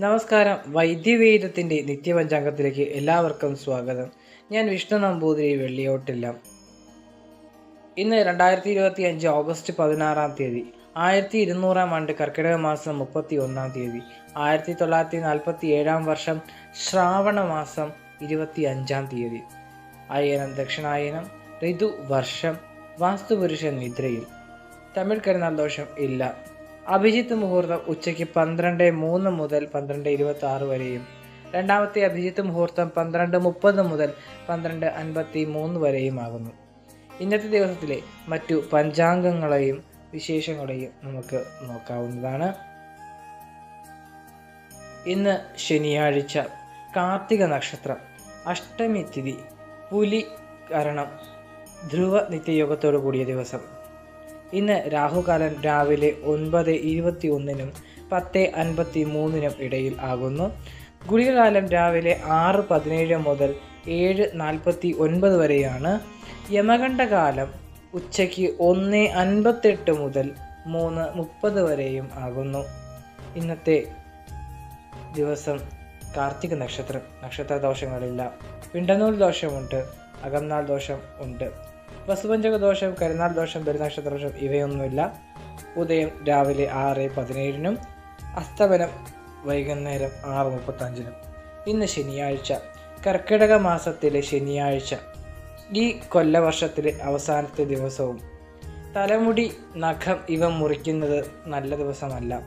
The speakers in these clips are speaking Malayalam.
നമസ്കാരം. വൈദ്യവേദത്തിന്റെ നിത്യപഞ്ചാംഗത്തിലേക്ക് എല്ലാവർക്കും സ്വാഗതം. ഞാൻ വിഷ്ണു നമ്പൂതിരി വെള്ളിയോട്ടില്ല. ഇന്ന് രണ്ടായിരത്തി ഇരുപത്തി അഞ്ച് ഓഗസ്റ്റ് പതിനാറാം തീയതി ആയിരത്തി ഇരുന്നൂറാം ആണ്ട് കർക്കിടക മാസം മുപ്പത്തി ഒന്നാം തീയതി ആയിരത്തി തൊള്ളായിരത്തി നാൽപ്പത്തി ഏഴാം വർഷം ശ്രാവണ മാസം ഇരുപത്തി അഞ്ചാം തീയതി. അയനം ദക്ഷിണായനം ഋതു വർഷം വാസ്തുപുരുഷൻ നിദ്രയിൽ. തമിഴ് കരുനാൾ ദോഷം ഇല്ല. അഭിജിത്ത് മുഹൂർത്തം ഉച്ചയ്ക്ക് പന്ത്രണ്ട് മൂന്ന് മുതൽ പന്ത്രണ്ട് ഇരുപത്തി ആറ് വരെയും. രണ്ടാമത്തെ അഭിജിത്ത് മുഹൂർത്തം പന്ത്രണ്ട് മുപ്പത് മുതൽ പന്ത്രണ്ട് അൻപത്തി മൂന്ന് വരെയും ആകുന്നു. ഇന്നത്തെ ദിവസത്തിലെ മറ്റു പഞ്ചാംഗങ്ങളെയും വിശേഷങ്ങളെയും നമുക്ക് നോക്കാവുന്നതാണ്. ഇന്ന് ശനിയാഴ്ച കാർത്തിക നക്ഷത്രം അഷ്ടമി തിഥി പുലി കരണം ധ്രുവ നിത്യയോഗത്തോടു കൂടിയ ദിവസം. ഇന്ന് രാഹുകാലം രാവിലെ ഒൻപത് ഇരുപത്തി ഒന്നിനും പത്ത് അൻപത്തി മൂന്നിനും ഇടയിൽ ആകുന്നു. ഗുളികകാലം രാവിലെ ആറ് പതിനേഴ് മുതൽ ഏഴ് നാൽപ്പത്തി ഒൻപത് വരെയാണ്. യമകണ്ഠകാലം ഉച്ചയ്ക്ക് ഒന്ന് അൻപത്തെട്ട് മുതൽ മൂന്ന് മുപ്പത് വരെയും ആകുന്നു. ഇന്നത്തെ ദിവസം കാർത്തിക നക്ഷത്രം. നക്ഷത്ര ദോഷങ്ങളില്ല പിണ്ടനൂൽ ദോഷമുണ്ട്. അകംനാൾ ദോഷം ഉണ്ട്. വസുപഞ്ചക ദോഷം കരുനാൾ ദോഷം പെരുനക്ഷത്ര ദോഷം ഇവയൊന്നുമില്ല. ഉദയം രാവിലെ ആറ് പതിനേഴിനും അസ്തമനം വൈകുന്നേരം ആറ് മുപ്പത്തഞ്ചിനും. ഇന്ന് ശനിയാഴ്ച. കർക്കിടക മാസത്തിലെ ശനിയാഴ്ച. ഈ കൊല്ലവർഷത്തിലെ അവസാനത്തെ ദിവസവും. തലമുടി നഖം ഇവ മുറിക്കുന്നത് നല്ല ദിവസമല്ല.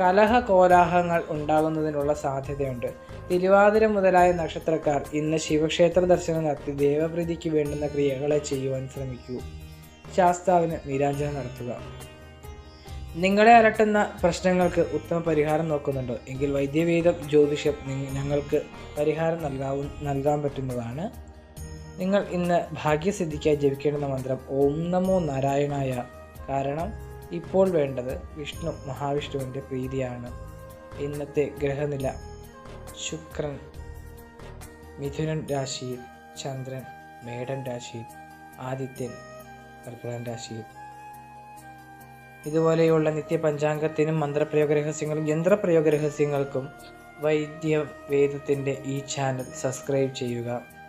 കലഹ കോലാഹങ്ങൾ ഉണ്ടാകുന്നതിനുള്ള സാധ്യതയുണ്ട്. തിരുവാതിര മുതലായ നക്ഷത്രക്കാർ ഇന്ന് ശിവക്ഷേത്ര ദർശനം നടത്തി ദേവപ്രീതിക്ക് വേണ്ടുന്ന ക്രിയകളെ ചെയ്യുവാൻ ശ്രമിക്കൂ. ശാസ്താവിന് നീരാഞ്ജന നടത്തുക. നിങ്ങളെ അലട്ടുന്ന പ്രശ്നങ്ങൾക്ക് ഉത്തമ പരിഹാരം നോക്കുന്നുണ്ടോ. എങ്കിൽ വൈദ്യവേദം ജ്യോതിഷം ഞങ്ങൾക്ക് പരിഹാരം നൽകാവു നൽകാൻ പറ്റുന്നതാണ്. നിങ്ങൾ ഇന്ന് ഭാഗ്യസിദ്ധിക്കായി ജപിക്കേണ്ടുന്ന മന്ത്രം ഓം നമോ നാരായണായ കാരണം ഇപ്പോൾ വേണ്ടത് വിഷ്ണു മഹാവിഷ്ണുവിന്റെ പ്രീതിയാണ്. ഇന്നത്തെ ഗ്രഹനില ശുക്രൻ. മിഥുനൻ രാശിയിൽ ചന്ദ്രൻ മേടൻ രാശിയിൽ ആദിത്യൻ കർക്കിടൻ രാശിയിൽ. ഇതുപോലെയുള്ള നിത്യ പഞ്ചാംഗത്തിനും മന്ത്രപ്രയോഗ രഹസ്യങ്ങളും യന്ത്രപ്രയോഗ രഹസ്യങ്ങൾക്കും വൈദ്യവേദത്തിന്റെ ഈ ചാനൽ സബ്സ്ക്രൈബ് ചെയ്യുക.